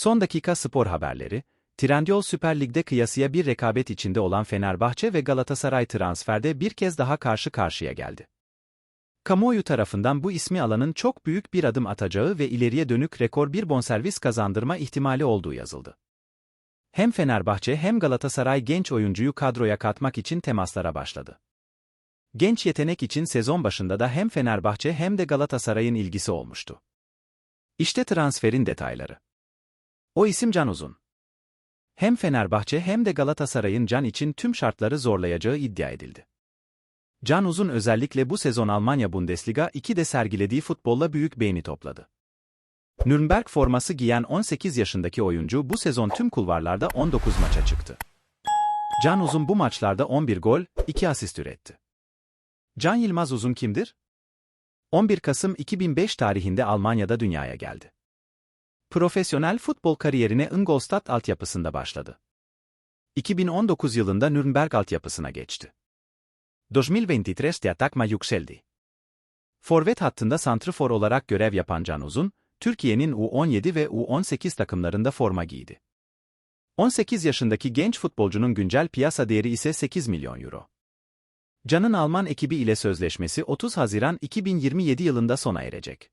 Son dakika spor haberleri, Trendyol Süper Lig'de kıyasıya bir rekabet içinde olan Fenerbahçe ve Galatasaray transferde bir kez daha karşı karşıya geldi. Kamuoyu tarafından bu ismi alanın çok büyük bir adım atacağı ve ileriye dönük rekor bir bonservis kazandırma ihtimali olduğu yazıldı. Hem Fenerbahçe hem Galatasaray genç oyuncuyu kadroya katmak için temaslara başladı. Genç yetenek için sezon başında da hem Fenerbahçe hem de Galatasaray'ın ilgisi olmuştu. İşte transferin detayları. O isim Can Uzun. Hem Fenerbahçe hem de Galatasaray'ın Can için tüm şartları zorlayacağı iddia edildi. Can Uzun özellikle bu sezon Almanya Bundesliga 2'de sergilediği futbolla büyük beğeni topladı. Nürnberg forması giyen 18 yaşındaki oyuncu bu sezon tüm kulvarlarda 19 maça çıktı. Can Uzun bu maçlarda 11 gol, 2 asist üretti. Can Yılmaz Uzun kimdir? 11 Kasım 2005 tarihinde Almanya'da dünyaya geldi. Profesyonel futbol kariyerine Ingolstadt altyapısında başladı. 2019 yılında Nürnberg altyapısına geçti. 2023 de atakma yükseldi. Forvet hattında santrfor olarak görev yapan Can Uzun, Türkiye'nin U17 ve U18 takımlarında forma giydi. 18 yaşındaki genç futbolcunun güncel piyasa değeri ise 8 milyon euro. Can'ın Alman ekibi ile sözleşmesi 30 Haziran 2027 yılında sona erecek.